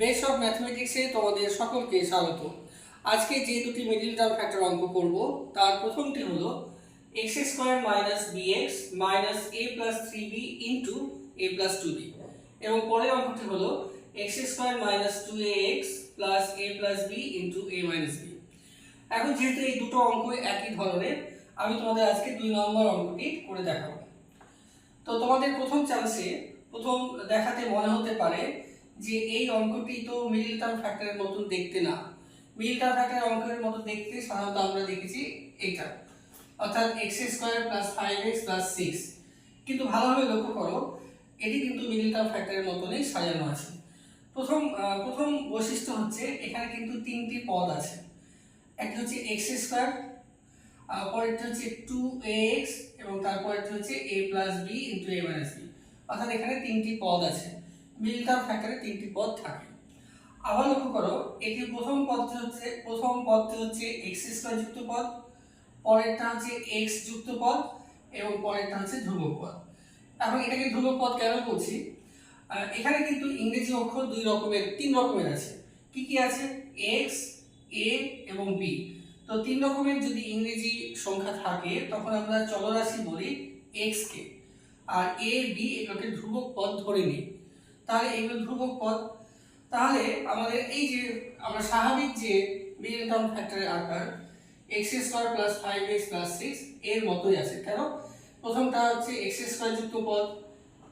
Base of ম্যাথমেটিক্সে তোমাদের সকলকে স্বাগত। আজকে যে দুটি মিডিল টার্ম ফ্যাক্টর অঙ্ক করব, তার প্রথমটি হলো X square minus B X minus A plus three B into A plus two B এবং পরের অঙ্কটি হলো X square minus two A X plus A plus B into A minus B এখন যেহেতু এই দুটো অঙ্ক একই ধরনের, আমি তোমাদের আজকে দুই নম্বর অঙ্কটি করে দেখাবো। তো তোমাদের প্রথম চান্সে প্রথম দেখাতে মনে হতে পারে যে এই অঙ্কটি তো মিডিল টার্ম ফ্যাক্টরের মতন দেখতে না। মিডিল টার্ম ফ্যাক্টরের অঙ্কের মতো দেখতে সাধারণত আমরা দেখেছি এটা। অর্থাৎ X square plus five X plus six কিন্তু ভালোভাবে লক্ষ্য করো, এটি কিন্তু মিডিল টার্ম ফ্যাক্টরের মতনই সাজানো আছে। প্রথম প্রথম বৈশিষ্ট্য হচ্ছে এখানে কিন্তু তিনটি পদ আছে। একটি হচ্ছে এক্স স্কোয়ার পরেরটি হচ্ছে টু এক্স এবং তারপরেরটি হচ্ছে A plus B into A minus B অর্থাৎ এখানে তিনটি পদ আছে। মিডিল টার্ম ফ্যাক্টরে তিনটি পদ থাকে। আবার লক্ষ্য করো, এটি প্রথম পদটি হচ্ছে, প্রথম পদটি হচ্ছে এক্স স্কোয়ার যুক্ত পদ, পরেরটা হচ্ছে এক্স যুক্ত পদ, এবং পরেরটা হচ্ছে ধ্রুবক পদ। এখন এটাকে ধ্রুবক পদ কেন বলছি? এখানে কিন্তু ইংরেজি অক্ষর দুই রকমের, তিন রকমের আছে। কি কি আছে? এক্স এ এবং বি তো তিন রকমের যদি ইংরেজি সংখ্যা থাকে, তখন আমরা চলরাশি বলি x K. R A B এগুলোকে ধ্রুবক পদ ধরে নিই। তাহলে এগুলো ধ্রুবক পদ। তাহলে আমাদের এই যে, আমরা স্বাভাবিক যে মিডিল টার্ম ফ্যাক্টরের আকার X square plus five X plus six এর মতোই আছে। কেন? প্রথমটা হচ্ছে এক্স স্কোয়ার যুক্ত পদ।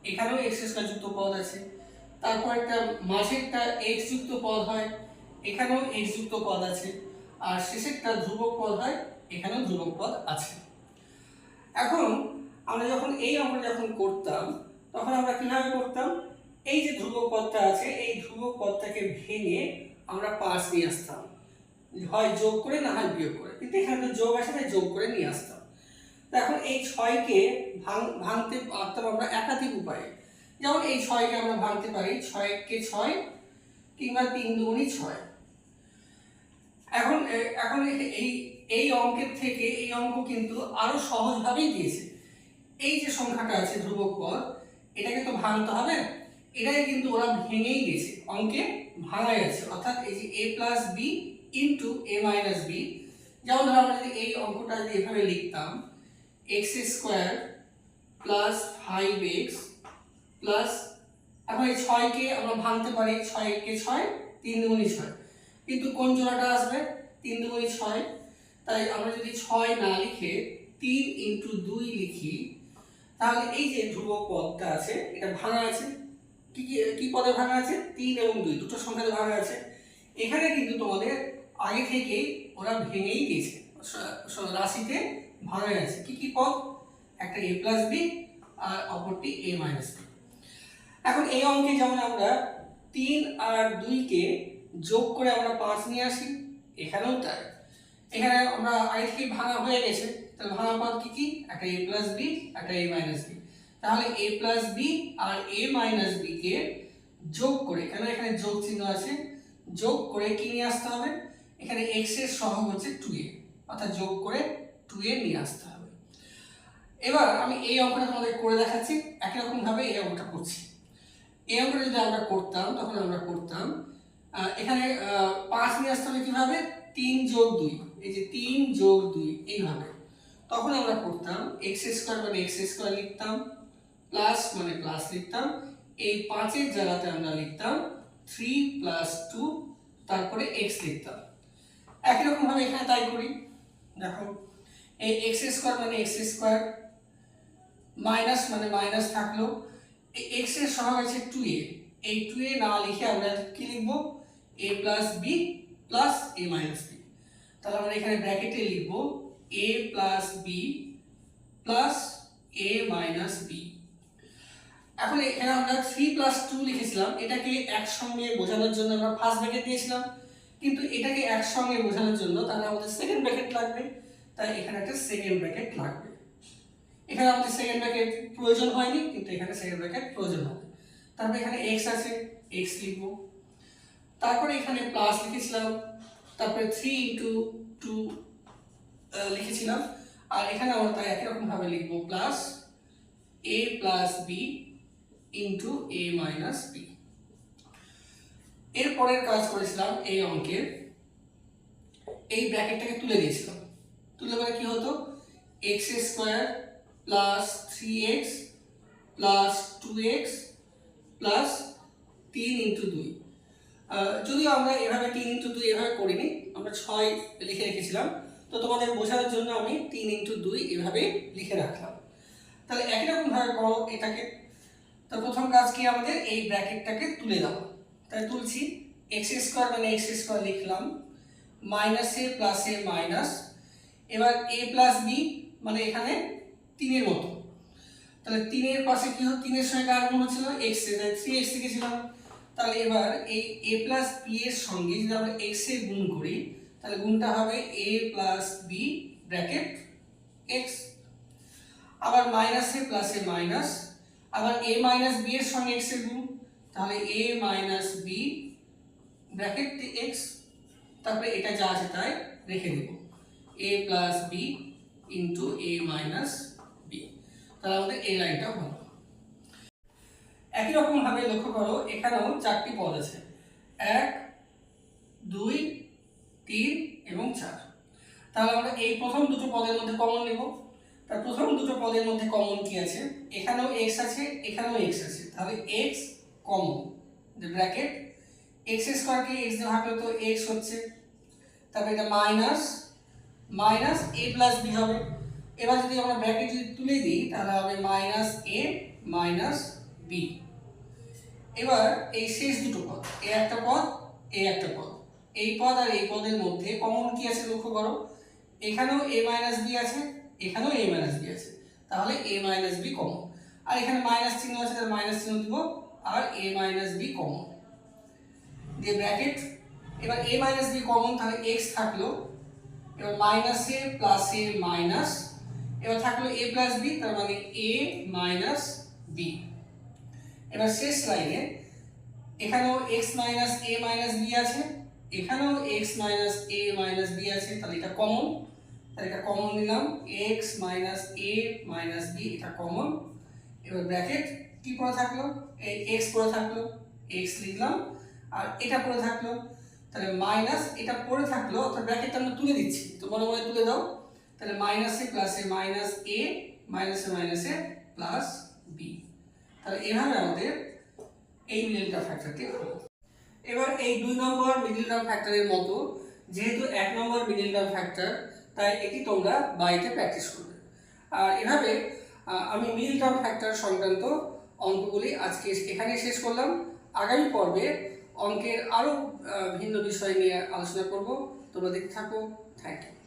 এখানেও এক্স স্কোয়ার যুক্ত পদ আছে। তারপর একটা মাঝেরটা এক্স যুক্ত পদ হয়, এখানেও এক্স যুক্ত পদ আছে। আর শেষেরটা ধ্রুবক পদ হয়, এখানেও ধ্রুবক পদ আছে। এখন, আমরা যখন এই অঙ্কটা যখন করতাম, তখন আমরা কীভাবে করতাম? এই যে ধ্রুবক পদটা আছে, এই ধ্রুবক পদটাকে ভেঙে আমরা পাশ নিয়ে আসতাম। হয় যোগ করে না হয় বিয়োগ করে। কিন্তু এখানে তো যোগ আসে, তাই যোগ করে নিয়ে আসতাম। তো এখন এই ছয়কে ভাঙ, ভাঙতে পারতাম আমরা একাধিক উপায়ে। যেমন এই ছয়কে আমরা ভাঙতে পারি, ছয়কে ছয় কিংবা তিন দুগুণই ছয়। এখন এখন এই এই অঙ্কের থেকে এই অঙ্ক কিন্তু আরও সহজভাবেই দিয়েছে। এই যে সংখ্যাটা আছে ধ্রুবক পদ, এটাকে তো ভাঙতে হবে। এটাকে কিন্তু ওরা ভেঙেই গেছে, অঙ্কে ভাঙাই আছে অর্থাৎ এই যে A plus B into A minus B যেমন ধরো আমরা যদি এই অঙ্কটা যদি এভাবে লিখতাম X square plus five X plus এখন এই ছয়কে আমরা ভাঙতে পারি ছয়কে ছয়, তিন দুগুণি ছয়। কিন্তু কোন জোড়াটা আসবে? তিন দুগুণি ছয়। তাই আমরা যদি ছয় না লিখে তিন ইন্টু দুই লিখি, তাহলে এই যে ধ্রুবক পদটা আছে, এটা ভাঙা আছে। কি কি পদে ভাঙা আছে? তিন এবং দুই, দুটো সংখ্যাতে ভাঙা আছে। এখানে কিন্তু তোমাদের আগে থেকেই ওরা ভেঙেই স- রাশিতে ভাঙা আছে কি কি পদ? একটা এ প্লাস বি আর অপরটি এ মাইনাস বি এখন এই অঙ্কে যেমন আমরা তিন আর দুইকে যোগ করে আমরা পাঁচ নিয়ে আসি, এখানেও তাই। এখানে আমরা আগে থেকে ভাঙা হয়ে গেছে। তাহলে ভাঙা পদ কি কি? একটা এ প্লাস বি একটা এ মাইনাস বি তাহলে এ প্লাস বি আর এ মাইনাস বি কে যোগ করে, কেন এখানে যোগ চিহ্ন আছে? যোগ করে কি নিয়ে আসতে হবে? এখানে এক্সের সহগ হচ্ছে টু এ অর্থাৎ যোগ করে টু এ নিয়ে আসতে হবে। এবার আমি এই অঙ্কটা তোমাদের করে দেখাচ্ছি, একই রকম ভাবে এই অঙ্কটা করছি। এই অঙ্কটা যদি আমরা করতাম, তখন আমরা করতাম এখানে পাঁচ নিয়ে আসতে হবে কীভাবে? তিন যোগ দুই, এই যে তিন যোগ দুই, এইভাবে। তখন আমরা করতাম এক্স স্কোয়ার মানে এক্স স্কোয়ার লিখতাম প্লাস মানে প্লাস লিখতাম। এই পাঁচের জায়গাতে আমরা লিখতাম থ্রি প্লাস টু, তারপরে এক্স লিখতাম। একই রকম ভাবে এখানে তাই করি। দেখো, এই এক্স স্কোয়ার মানে এক্স স্কোয়ার, মাইনাস মানে মাইনাস থাকল। এক্সের সহগ আছে টু এ। এই টু এ না লিখে আমরা কি লিখব? A plus B plus A minus B. তাহলে আমরা এখানে ব্র্যাকেটে লিখব, A plus B plus A minus B. এখন এখানে আমরা থ্রি প্লাস টু লিখেছিলাম। এটাকে একসঙ্গে বোঝানোর জন্য আমরা ফার্স্ট ব্র্যাকেট দিয়েছিলাম। কিন্তু এটাকে একসঙ্গে বোঝানোর জন্য তাহলে আমাদের সেকেন্ড ব্র্যাকেট লাগবে। তাই এখানে একটা সেকেন্ড ব্র্যাকেট লাগবে। এখানে আমাদের সেকেন্ড ব্র্যাকেট প্রয়োজন হয়নি, কিন্তু এখানে সেকেন্ড ব্র্যাকেট প্রয়োজন হবে। তারপরে এখানে এক্স আছে এক্স লিখব। তারপরে এখানে প্লাস লিখেছিলাম। তারপরে থ্রি ইন্টু টু লিখেছিলাম। আর এখানে আমরা তাই একই রকম ভাবে লিখব। Plus A plus B into A minus B এর পরের কাজ করেছিলাম এই অঙ্কের। এই ব্র্যাকেটটাকে তুলে দিয়েছিলাম। তুলে মানে কি হতো? X square plus three X plus two X plus তিন ইন্টু দুই। যদিও আমরা এভাবে তিন ইন্টু দুই এভাবে করিনি, আমরা ছয় লিখে রেখেছিলাম। তো তোমাদের বোঝানোর জন্য আমি তিন ইন্টু দুই এভাবে লিখে রাখলাম। তাহলে একই রকমভাবে করো এটাকে। তো প্রথম কাজ কি আমাদের? এই ব্র্যাকেটটাকে তুলে দাও। তাই তুলছি। এক্স স্কোয়ার মানে এক্স স্কোয়ার লিখলাম। Minus A plus A minus এবার এ প্লাস বি মানে এখানে তিনের মতো। তাহলে তিনের পাশে কি হতো তিনের সঙ্গে কার গুণ হচ্ছিল? X A. তাই থ্রি এক্স লিখেছিলাম। তাহলে এবার এই এ প্লাস বি এর সঙ্গে যদি আমরা এক্সের গুণ করি, তাহলে গুণটা হবে A plus B bracket X আবার minus A plus A minus আবার এ মাইনাস বি এর সঙ্গে এক্সের গুণ। তাহলে A minus B bracket X তারপরে এটা যা আছে তাই রেখে দেব। A plus B into A minus B তাহলে আমাদের এই লাইনটা হলো। একই রকম ভাবে লক্ষ্য করো, এখানেও চারটি পদ আছে। এক, দুই, তিন এবং চার। তাহলে আমরা এই প্রথম দুটো পদের মধ্যে কমন নেব। তার প্রথম দুটো পদের মধ্যে কমন কি আছে? এখানেও এক্স আছে, এখানেও এক্স আছে। তাহলে এক্স কমন ব্র্যাকেট এক্স স্কোয়ারকে এক্স দিয়ে ভাগলে তো এক্স হচ্ছে। তারপরে এটা minus minus A plus B হবে। এবার যদি আমরা ব্র্যাকেট যদি তুলে দিই, তাহলে হবে মাইনাস এ মাইনাস বি এবার এই শেষ দুটো পদ, এ একটা পদ, এ একটা পদ। এই পদ আর এই পদের মধ্যে কমন কি আছে লক্ষ্য করো? এখানেও এ মাইনাস বি আছে এখানেও এ মাইনাস বি আছে। তাহলে এ মাইনাস বি কমন আর এখানে মাইনাস চিহ্ন আছে, তাহলে মাইনাস চিহ্ন দিব। আর এ মাইনাস বি কমন দিয়ে ব্র্যাকেট এবার এ মাইনাস বি কমন তাহলে এক্স থাকল। এবার minus A plus A minus এবার থাকল এ প্লাস বি তার মানে এ মাইনাস বি এবার শেষ লাইনে এখানেও X minus A minus B আছে, এখানেও X minus A minus B আছে, তাহলে এটা কমন তাহলে এটা কমন নিলাম X minus A minus B এটা কমন এবার ব্র্যাকেট কি পড়ে থাকল? এই এক্স পড়ে থাকল এক্স লিখলাম, আর এটা পড়ে থাকল। তাহলে মাইনাস এটা পড়ে থাকল, অর্থাৎ ব্র্যাকেটটা আমরা তুলে দিচ্ছি। তো মনে মনে তুলে দাও। তাহলে মাইনাসে প্লাসে মাইনাস এ মাইনাসে মাইনাসে প্লাস বি তাহলে এভাবে আমাদের এই মিডল টার্ম ফ্যাক্টরটি হলো এবার এই দুই নম্বর মিডল টার্ম ফ্যাক্টরের মতো, যেহেতু এক নম্বর মিডল টার্ম ফ্যাক্টর তাই এটি তোমরা বাড়িতে প্র্যাকটিস করবে। আর এভাবে আমি মিল টার্ম ফ্যাক্টর সংক্রান্ত অঙ্কগুলি আজকে এখানে শেষ করলাম। আগামী পর্বে অঙ্কের আরও ভিন্ন বিষয় নিয়ে আলোচনা করব। তোমরা দেখতে থাকো। Thank you